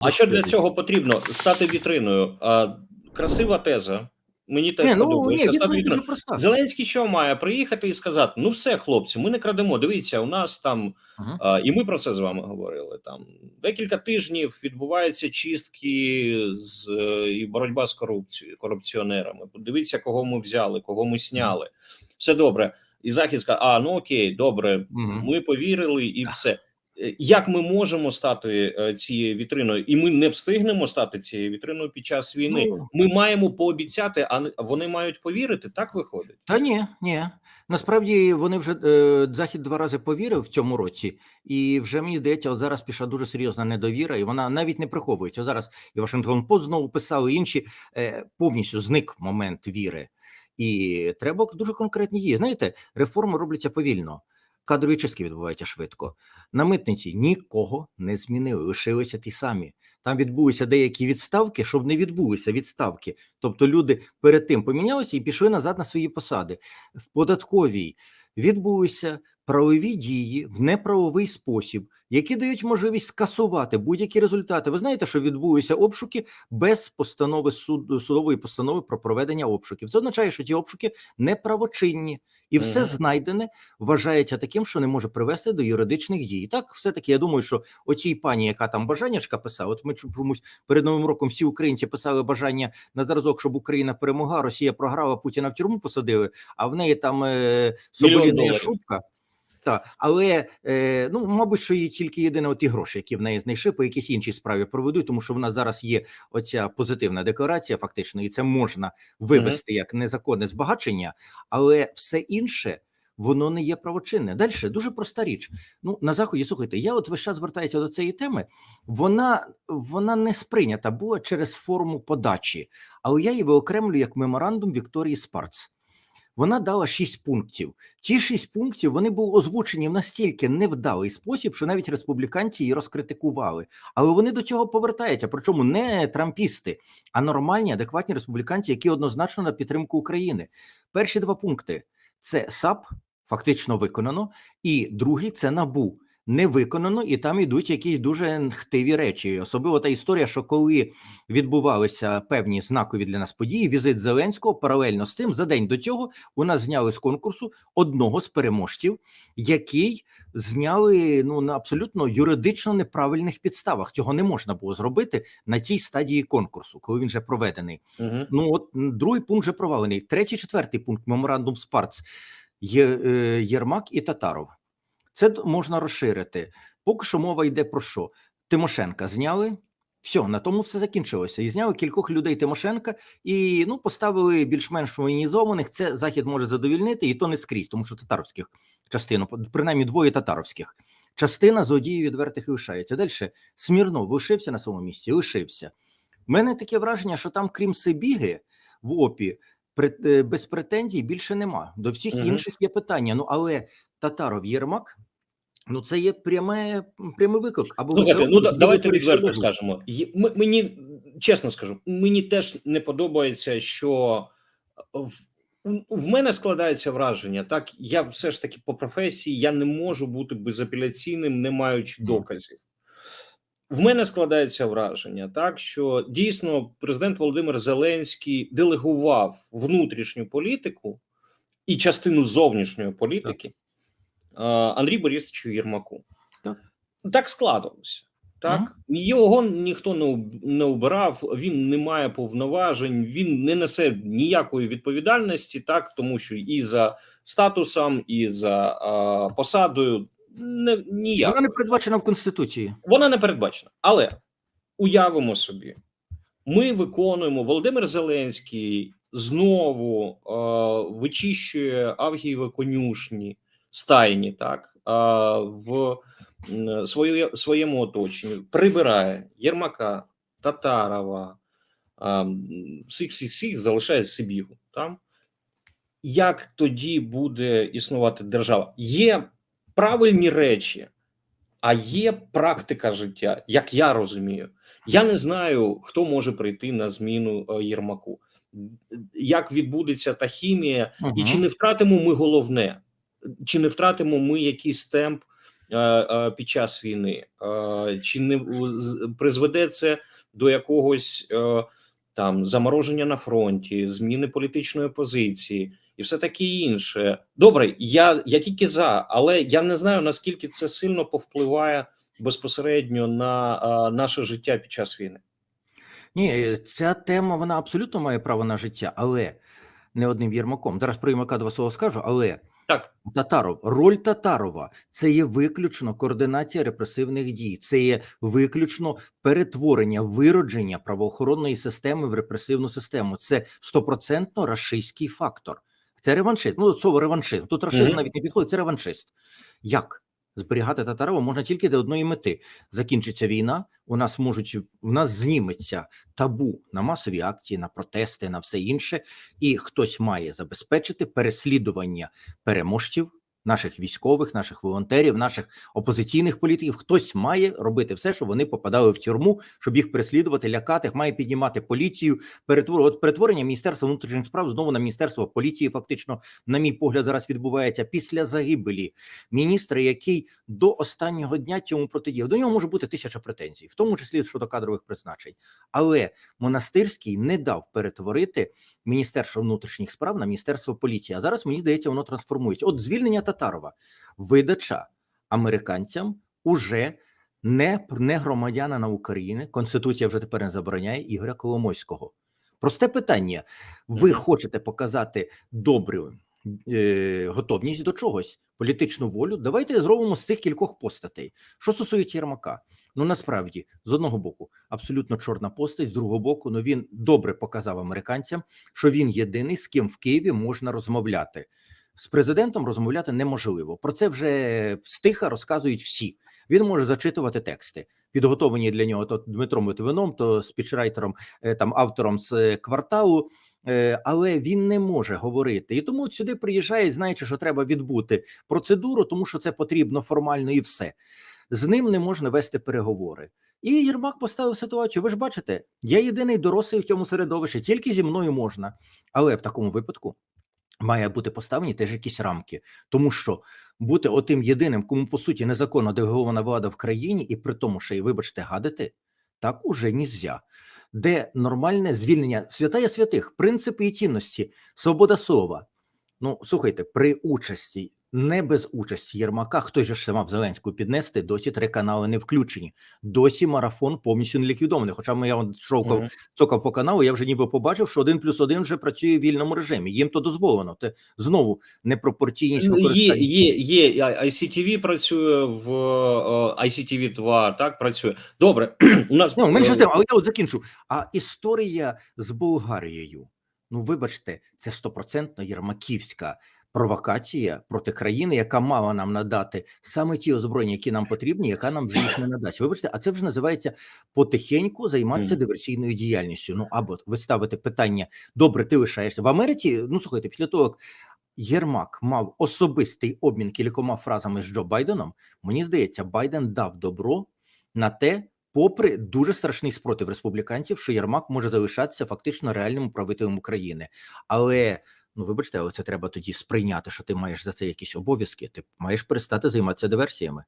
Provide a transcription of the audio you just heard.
А що для цього потрібно? Стати вітриною. А, красива теза. Мені теж Ні, ну ні, подобається. Стати вітриною. Зеленський що має приїхати і сказати: ну все, хлопці, ми не крадемо. Дивіться, у нас там, Ага. а, і ми про це з вами говорили. Там декілька тижнів відбуваються чистки з е, і боротьба з корупцією, корупціонерами. Подивіться, кого ми взяли, кого ми сняли. Все добре. І захід сказав, а ну окей, добре, Мгм. ми повірили, і все. Як ми можемо стати е, цією вітриною, і ми не встигнемо стати цією вітриною під час війни. Ну. Ми маємо пообіцяти, а вони мають повірити. Так виходить. Та ні, ні. Насправді вони вже е, захід два рази повірив в цьому році, і вже мені здається, от зараз пішла дуже серйозна недовіра, і вона навіть не приховується. От Зараз і Вашингтон Пост знову писали інші е, повністю зник момент віри, і треба дуже конкретні дії. Знаєте, реформи робляться повільно. Кадрові чистки відбуваються швидко. На митниці нікого не змінили, лишилися ті самі. Там відбулися деякі відставки, щоб не відбулися відставки. Тобто люди перед тим помінялися і пішли назад на свої посади. В податковій відбулися правові дії в неправовий спосіб, які дають можливість скасувати будь-які результати. Ви знаєте, що відбулися обшуки без постанови суду судової постанови про проведення обшуків. Це означає, що ті обшуки неправочинні, і все знайдене вважається таким, що не може привести до юридичних дій. Так, все таки, я думаю, що оцій пані, яка там бажаннячка писала, от ми чомусь перед новим роком всі українці писали бажання на зразок, щоб Україна перемогла, Росія програла, Путіна в тюрму посадили, а в неї там е, соболіна шубка. Так, але е, ну мабуть, що її тільки єдине оті гроші, які в неї знайшли, по якійсь іншій справі проведуть, тому що в нас зараз є оця позитивна декларація, фактично, і це можна вивести як незаконне збагачення, але все інше. Воно не є правочинне. Далі дуже проста річ. Ну на заході слухайте, я от весь час звертаюся до цієї теми. Вона вона не сприйнята була через форму подачі, але я її виокремлю як меморандум Вікторії Спарц. Вона дала шість пунктів. Ті шість пунктів вони були озвучені в настільки невдалий спосіб, що навіть республіканці її розкритикували. Але вони до цього повертаються. Причому не трампісти, а нормальні, адекватні республіканці, які однозначно на підтримку України. Перші два пункти це САП, фактично виконано, і другий це НАБУ. Не виконано, і там йдуть якісь дуже хтиві речі. Особливо та історія, що коли відбувалися певні знакові для нас події, візит Зеленського паралельно з тим, за день до цього у нас зняли з конкурсу одного з переможців, який зняли ну на абсолютно юридично неправильних підставах. Цього не можна було зробити на цій стадії конкурсу, коли він вже проведений. Угу. Ну от другий пункт вже провалений. Третій, четвертий пункт меморандум Спарц є е, Єрмак і Татаров. Це можна розширити. Поки що мова йде про що? Тимошенка зняли. Все, на тому все закінчилося. І зняли кількох людей Тимошенка і ну поставили більш-менш воєнізованих. Це захід може задовільнити, і то не скрізь, тому що татаровських частину, принаймні двоє татаровських. Частина злодіїв відвертих і лишається. Далі Смірнов лишився на своєму місці, лишився. У мене таке враження, що там, крім Сибіги, в ОПІ без претензій більше нема. До всіх Мгм. інших є питання. Ну але Татаров Єрмак, ну це є пряме, прямий виклик. Або ну робите, да- або ви давайте відверто скажемо. Ми- Мені чесно скажу, мені теж не подобається, що в, в мене складається враження. Так, я все ж таки по професії я не можу бути безапеляційним, не маючи доказів. В мене складається враження, так що дійсно президент Володимир Зеленський делегував внутрішню політику і частину зовнішньої політики а, Андрію Борисовичу Єрмаку. Так. так складалося. Так, його ніхто не не обирав, він не має повноважень, він не несе ніякої відповідальності, так тому що і за статусом, і за а, посадою не ніяк. Вона не передбачена в Конституції. Вона не передбачена. Але уявимо собі, ми виконуємо Володимир Зеленський знову е, вичищує авгієві конюшні стайні, так е, в своє, своєму оточенні, прибирає Єрмака, Татарова, е, всіх всіх всіх залишає Сибігу. Там як тоді буде існувати держава? Є правильні речі, а є практика життя, як я розумію. Я не знаю, хто може прийти на зміну е, Єрмаку, як відбудеться та хімія, і чи не втратимо ми головне, чи не втратимо ми якийсь темп е, е, під час війни, е, чи не призведе це до якогось е, там замороження на фронті, зміни політичної позиції і все таке інше. Добре, я, я тільки за, але я не знаю наскільки це сильно повпливає безпосередньо на е, наше життя під час війни. Ні, ця тема вона абсолютно має право на життя, але не одним Єрмаком. Зараз про Єрмака два слова скажу, але Так, Татаров, роль Татарова це є виключно координація репресивних дій, це є виключно перетворення, виродження правоохоронної системи в репресивну систему. Це стопроцентно рашистський фактор. Це реваншизм. Ну, слово реваншизм. Тут рашизм Мгм. навіть не підходить, це реваншист. Як? Зберігати Татарова можна тільки до одної мети. Закінчиться війна, у нас можуть у нас зніметься табу на масові акції, на протести, на все інше, і хтось має забезпечити переслідування переможців, наших військових, наших волонтерів, наших опозиційних політиків. Хтось має робити все, щоб вони попадали в тюрму, щоб їх переслідувати, лякати, має піднімати поліцію. От перетворення Міністерства внутрішніх справ знову на міністерство поліції. Фактично, на мій погляд, зараз відбувається після загибелі міністра, який до останнього дня цьому протидіяв. До нього може бути тисяча претензій, в тому числі щодо кадрових призначень. Але монастирський не дав перетворити Міністерство внутрішніх справ на міністерство поліції. А зараз мені здається, воно трансформується. От звільнення Татарова, видача американцям уже не, не громадянина України. Конституція вже тепер не забороняє Ігоря Коломойського. Просте питання: ви хочете показати добру е, готовність до чогось, політичну волю? Давайте зробимо з цих кількох постатей. Що стосується Єрмака, ну насправді з одного боку абсолютно чорна постать, з другого боку, ну він добре показав американцям, що він єдиний, з ким в Києві можна розмовляти. З президентом розмовляти неможливо. Про це вже стиха розказують всі. Він може зачитувати тексти, підготовлені для нього то Дмитром Литвином, то спічрайтером, е, там автором з е, кварталу. Е, Але він не може говорити, і тому сюди приїжджає, знаючи, що треба відбути процедуру, тому що це потрібно формально і все. З ним не можна вести переговори. І Єрмак поставив ситуацію. Ви ж бачите, я єдиний дорослий в цьому середовищі, тільки зі мною можна. Але в такому випадку має бути поставлені теж якісь рамки, тому що бути отим єдиним, кому по суті незаконно делегована влада в країні, і при тому, що й вибачте, гадити, так уже нізя. Де нормальне звільнення святая святих, принципи і цінності, свобода слова. Ну слухайте, при участі, не без участі Єрмака, хтось же ще мав Зеленську піднести, досі три канали не включені. Досі марафон повністю не ліквідований. Хоча ми я шовкав Мгм. цокав по каналу, я вже ніби побачив, що один плюс один вже працює в вільному режимі. Їм то дозволено. Це знову непропорційність Ну, Є, використання. є, є. а- ICTV працює в ICTV 2, так працює. Добре, у нас Ну, менше е, з тим, але я от закінчу. А історія з Болгарією. Ну, вибачте, це стопроцентно єрмаківська провокація проти країни, яка мала нам надати саме ті озброєння, які нам потрібні, яка нам вже їх не надасть. Вибачте, а це вже називається потихеньку займатися диверсійною діяльністю. Ну або ви ставите питання: добре, ти лишаєшся в Америці. Ну слухайте, після того як Єрмак мав особистий обмін кількома фразами з Джо Байденом. Мені здається, Байден дав добро на те, попри дуже страшний спротив республіканців, що Єрмак може залишатися фактично реальним управителем України. Але ну вибачте, але це треба тоді сприйняти, що ти маєш за це якісь обов'язки. Ти маєш перестати займатися диверсіями.